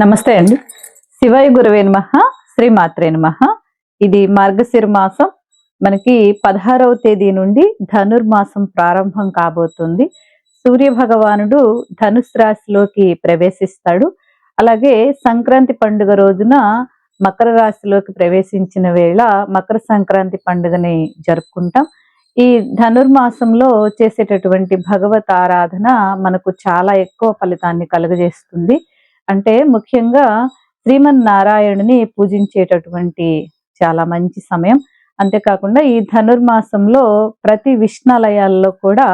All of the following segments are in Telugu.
నమస్తే అండి. శివాయ గురువే నమ శ్రీమాత్రే నమ. ఇది మార్గశిర మాసం. మనకి పదహారవ తేదీ నుండి ధనుర్మాసం ప్రారంభం కాబోతుంది. సూర్య భగవానుడు ధనుస్ రాశిలోకి ప్రవేశిస్తాడు. అలాగే సంక్రాంతి పండుగ రోజున మకర రాశిలోకి ప్రవేశించిన వేళ మకర సంక్రాంతి పండుగని జరుపుకుంటాం. ఈ ధనుర్మాసంలో చేసేటటువంటి భగవత్ ఆరాధన మనకు చాలా ఎక్కువ ఫలితాన్ని కలుగజేస్తుంది. అంటే ముఖ్యంగా శ్రీమన్నారాయణుని పూజించేటటువంటి చాలా మంచి సమయం. అంతేకాకుండా ఈ ధనుర్మాసంలో ప్రతి విష్ణాలయాల్లో కూడా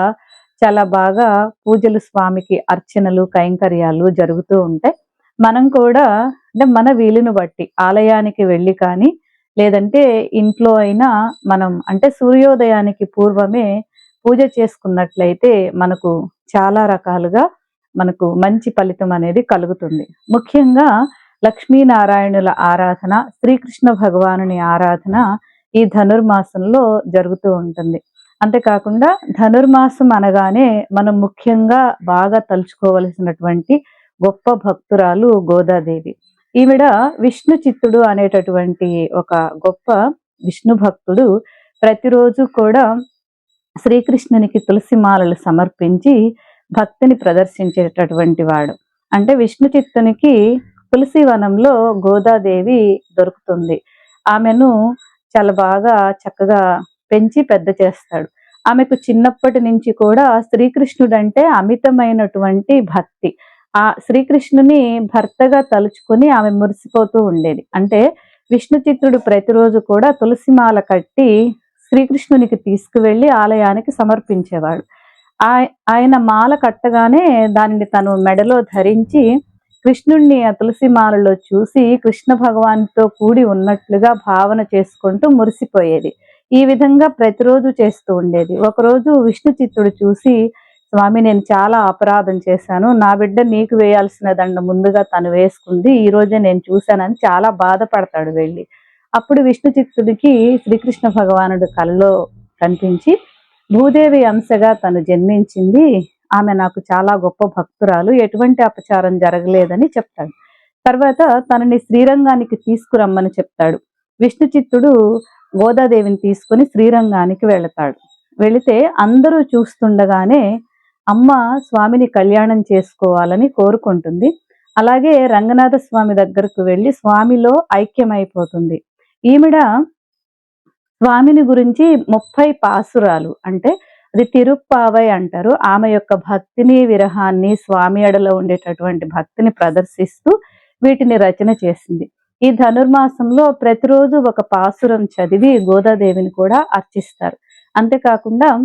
చాలా బాగా పూజలు స్వామికి అర్చనలు కైంకర్యాలు జరుగుతూ ఉంటాయి. మనం కూడా అంటే మన వీలును బట్టి ఆలయానికి వెళ్ళి కానీ లేదంటే ఇంట్లో అయినా మనం అంటే సూర్యోదయానికి పూర్వమే పూజ చేసుకున్నట్లయితే మనకు చాలా రకాలుగా మనకు మంచి ఫలితం అనేది కలుగుతుంది. ముఖ్యంగా లక్ష్మీనారాయణుల ఆరాధన శ్రీకృష్ణ భగవానుని ఆరాధన ఈ ధనుర్మాసంలో జరుగుతూ ఉంటుంది. అంతేకాకుండా ధనుర్మాసం అనగానే మనం ముఖ్యంగా బాగా తలుచుకోవలసినటువంటి గొప్ప భక్తురాలు గోదాదేవి. ఈవిడ విష్ణు చిత్తుడు అనేటటువంటి ఒక గొప్ప విష్ణు భక్తుడు. ప్రతిరోజు కూడా శ్రీకృష్ణునికి తులసి మాలలు సమర్పించి భక్తిని ప్రదర్శించేటటువంటి వాడు. అంటే విష్ణు చిత్తునికి తులసి వనంలో గోదాదేవి దొరుకుతుంది. ఆమెను చాలా బాగా చక్కగా పెంచి పెద్ద చేస్తాడు. ఆమెకు చిన్నప్పటి నుంచి కూడా శ్రీకృష్ణుడు అంటే అమితమైనటువంటి భక్తి. ఆ శ్రీకృష్ణుని భర్తగా తలుచుకొని ఆమె మురిసిపోతూ ఉండేది. అంటే విష్ణు చిత్రుడు ప్రతిరోజు కూడా తులసిమాల కట్టి శ్రీకృష్ణునికి తీసుకువెళ్ళి ఆలయానికి సమర్పించేవాడు. ఆయన మాల కట్టగానే దానిని తను మెడలో ధరించి కృష్ణుణ్ణి ఆ తులసి మాలలో చూసి కృష్ణ భగవాన్తో కూడి ఉన్నట్లుగా భావన చేసుకుంటూ మురిసిపోయేది. ఈ విధంగా ప్రతిరోజు చేస్తూ ఉండేది. ఒకరోజు విష్ణు చిత్తుడు చూసి స్వామి నేను చాలా అపరాధం చేశాను. నా బిడ్డ నీకు వేయాల్సిన దండ ముందుగా తను వేసుకుంది. ఈ రోజే నేను చూశానని చాలా బాధపడతాడు వెళ్ళి. అప్పుడు విష్ణు చిత్తుడికి శ్రీకృష్ణ భగవానుడు కలలో కనిపించి భూదేవి అంశగా తను జన్మించింది. ఆమె నాకు చాలా గొప్ప భక్తురాలు. ఎటువంటి అపచారం జరగలేదని చెప్తాడు. తర్వాత తనని శ్రీరంగానికి తీసుకురమ్మని చెప్తాడు. విష్ణు చిత్తుడు గోదాదేవిని తీసుకుని శ్రీరంగానికి వెళతాడు. వెళితే అందరూ చూస్తుండగానే అమ్మ స్వామిని కళ్యాణం చేసుకోవాలని కోరుకుంటుంది. అలాగే రంగనాథ స్వామి దగ్గరకు వెళ్ళి స్వామిలో ఐక్యమైపోతుంది. ఈవిడ స్వామిని గురించి ముప్పై పాసురాలు. అంటే అది తిరుప్పావై అంటారు. ఆమె యొక్క భక్తిని విరహాన్ని స్వామి ఎడలో ఉండేటటువంటి భక్తిని ప్రదర్శిస్తూ వీటిని రచన చేసింది. ఈ ధనుర్మాసంలో ప్రతిరోజు ఒక పాసురం చదివి గోదాదేవిని కూడా అర్చిస్తారు. అంతేకాకుండా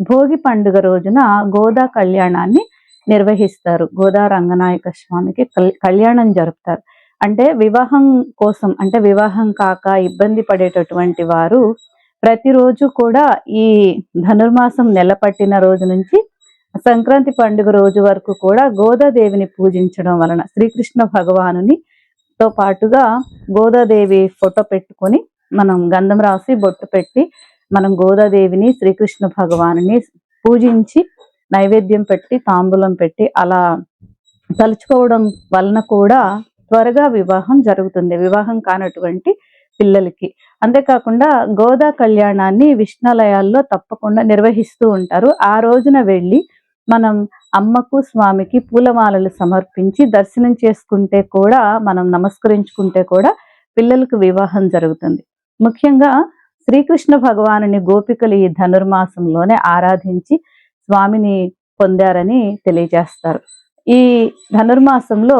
భోగి పండుగ రోజున గోదా కళ్యాణాన్ని నిర్వహిస్తారు. గోదా రంగనాయక స్వామికి కల్- కళ్యాణం జరుపుతారు. అంటే వివాహం కోసం అంటే వివాహం కాక ఇబ్బంది పడేటటువంటి వారు ప్రతిరోజు కూడా ఈ ధనుర్మాసం నెల పట్టిన రోజు నుంచి సంక్రాంతి పండుగ రోజు వరకు కూడా గోదాదేవిని పూజించడం వలన శ్రీకృష్ణ భగవానుని తో పాటుగా గోదాదేవి ఫోటో పెట్టుకొని మనం గంధం రాసి బొట్టు పెట్టి మనం గోదాదేవిని శ్రీకృష్ణ భగవానుని పూజించి నైవేద్యం పెట్టి తాంబూలం పెట్టి అలా తలుచుకోవడం వలన కూడా త్వరగా వివాహం జరుగుతుంది. వివాహం కానటువంటి పిల్లలకి. అంతేకాకుండా గోదా కళ్యాణాన్ని విష్ణాలయాల్లో తప్పకుండా నిర్వహిస్తూ ఉంటారు. ఆ రోజున వెళ్ళి మనం అమ్మకు స్వామికి పూలమాలలు సమర్పించి దర్శనం చేసుకుంటే కూడా మనం నమస్కరించుకుంటే కూడా పిల్లలకు వివాహం జరుగుతుంది. ముఖ్యంగా శ్రీకృష్ణ భగవానుని గోపికలు ఈ ధనుర్మాసంలోనే ఆరాధించి స్వామిని పొందారని తెలియజేస్తారు. ఈ ధనుర్మాసంలో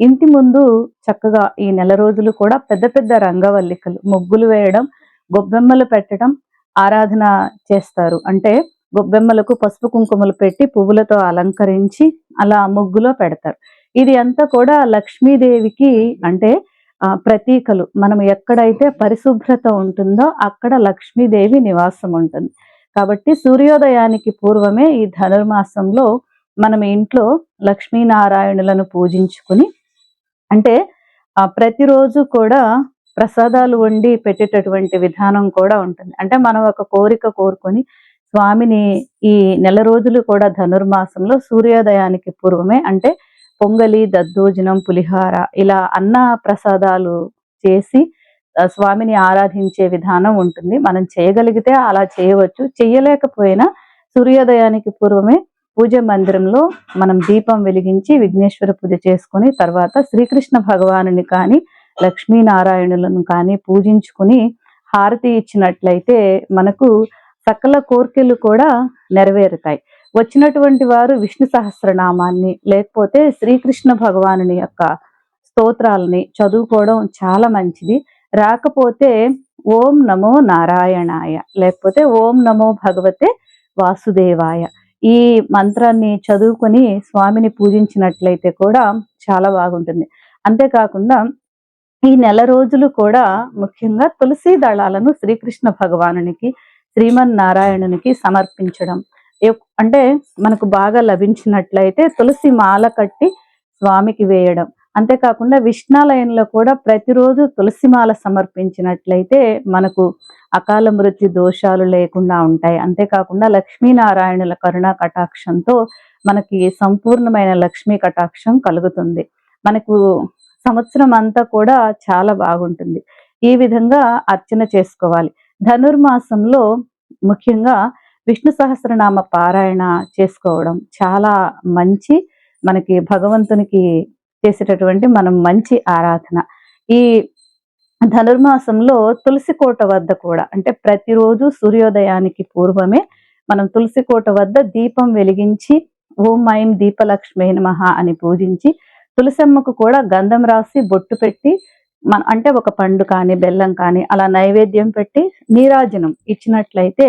ఇంటి ముందు చక్కగా ఈ నెల రోజులు కూడా పెద్ద పెద్ద రంగవల్లికలు ముగ్గులు వేయడం గొబ్బెమ్మలు పెట్టడం ఆరాధన చేస్తారు. అంటే గొబ్బెమ్మలకు పసుపు కుంకుమలు పెట్టి పువ్వులతో అలంకరించి అలా ముగ్గులో పెడతారు. ఇది అంతా కూడా లక్ష్మీదేవికి అంటే ప్రతీకలు. మనం ఎక్కడైతే పరిశుభ్రత ఉంటుందో అక్కడ లక్ష్మీదేవి నివాసం ఉంటుంది. కాబట్టి సూర్యోదయానికి పూర్వమే ఈ ధనుర్మాసంలో మనం ఇంట్లో లక్ష్మీనారాయణులను పూజించుకుని అంటే ప్రతిరోజు కూడా ప్రసాదాలు వండి పెట్టేటటువంటి విధానం కూడా ఉంటుంది. అంటే మనం ఒక కోరిక కోరుకొని స్వామిని ఈ నెల రోజులు కూడా ధనుర్మాసంలో సూర్యోదయానికి పూర్వమే అంటే పొంగలి దద్దోజనం పులిహార ఇలా అన్న ప్రసాదాలు చేసి స్వామిని ఆరాధించే విధానం ఉంటుంది. మనం చేయగలిగితే అలా చేయవచ్చు. చెయ్యలేకపోయినా సూర్యోదయానికి పూర్వమే పూజ మందిరంలో మనం దీపం వెలిగించి విఘ్నేశ్వర పూజ చేసుకుని తర్వాత శ్రీకృష్ణ భగవానుని కానీ లక్ష్మీనారాయణులను కానీ పూజించుకుని హారతి ఇచ్చినట్లయితే మనకు సకల కోర్కెలు కూడా నెరవేరుతాయి. వచ్చినటువంటి వారు విష్ణు సహస్రనామాన్ని లేకపోతే శ్రీకృష్ణ భగవానుని యొక్క స్తోత్రాలని చదువుకోవడం చాలా మంచిది. రాకపోతే ఓం నమో నారాయణాయ లేకపోతే ఓం నమో భగవతే వాసుదేవాయ ఈ మంత్రాన్ని చదువుకొని స్వామిని పూజించినట్లయితే కూడా చాలా బాగుంటుంది. అంతేకాకుండా ఈ నెల రోజులు కూడా ముఖ్యంగా తులసి దళాలను శ్రీకృష్ణ భగవానునికి శ్రీమన్నారాయణునికి సమర్పించడం. అంటే మనకు బాగా లభించినట్లయితే తులసి మాల కట్టి స్వామికి వేయడం. అంతేకాకుండా విష్ణాలయంలో కూడా ప్రతిరోజు తులసిమాల సమర్పించినట్లయితే మనకు అకాల మృత్యు దోషాలు లేకుండా ఉంటాయి. అంతేకాకుండా లక్ష్మీనారాయణుల కరుణా కటాక్షంతో మనకి సంపూర్ణమైన లక్ష్మీ కటాక్షం కలుగుతుంది. మనకు సంవత్సరం అంతా కూడా చాలా బాగుంటుంది. ఈ విధంగా అర్చన చేసుకోవాలి. ధనుర్మాసంలో ముఖ్యంగా విష్ణు సహస్రనామ పారాయణ చేసుకోవడం చాలా మంచి మనకి భగవంతునికి చేసేటటువంటి మనం మంచి ఆరాధన. ఈ ధనుర్మాసంలో తులసి కోట వద్ద కూడా అంటే ప్రతిరోజు సూర్యోదయానికి పూర్వమే మనం తులసి కోట వద్ద దీపం వెలిగించి ఓం ఐం దీపలక్ష్మి నమః అని పూజించి తులసమ్మకు కూడా గంధం రాసి బొట్టు పెట్టి మన అంటే ఒక పండు కానీ బెల్లం కానీ అలా నైవేద్యం పెట్టి నీరాజనం ఇచ్చినట్లయితే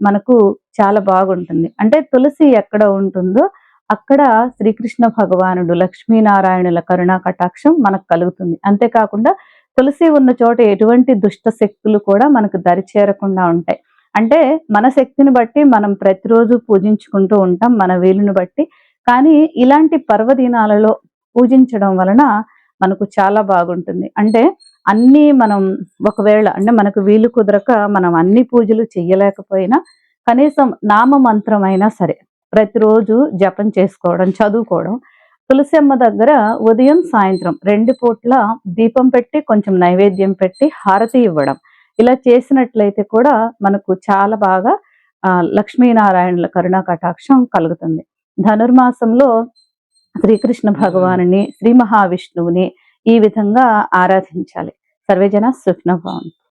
మనకు చాలా బాగుంటుంది. అంటే తులసి ఎక్కడ ఉంటుందో అక్కడ శ్రీకృష్ణ భగవానుడు లక్ష్మీనారాయణుల కరుణా కటాక్షం మనకు కలుగుతుంది. అంతేకాకుండా తులసి ఉన్న చోట ఎటువంటి దుష్ట శక్తులు కూడా మనకు దరి చేరకుండా ఉంటాయి. అంటే మన శక్తిని బట్టి మనం ప్రతిరోజు పూజించుకుంటూ ఉంటాం మన వీలుని బట్టి. కానీ ఇలాంటి పర్వదినాలలో పూజించడం వలన మనకు చాలా బాగుంటుంది. అంటే అన్నీ మనం ఒకవేళ అంటే మనకు వీలు కుదరక మనం అన్ని పూజలు చేయలేకపోయినా కనీసం నామ మంత్రం అయినా సరే ప్రతిరోజు జపం చేసుకోవడం చదువుకోవడం. తులసమ్మ దగ్గర ఉదయం సాయంత్రం రెండు పూట్ల దీపం పెట్టి కొంచెం నైవేద్యం పెట్టి హారతి ఇవ్వడం. ఇలా చేసినట్లయితే కూడా మనకు చాలా బాగా ఆ, లక్ష్మీనారాయణుల కరుణా కటాక్షం కలుగుతుంది. ధనుర్మాసంలో శ్రీకృష్ణ భగవానుని శ్రీ మహావిష్ణువుని ఈ విధంగా ఆరాధించాలి. సర్వేజన సుఖ్న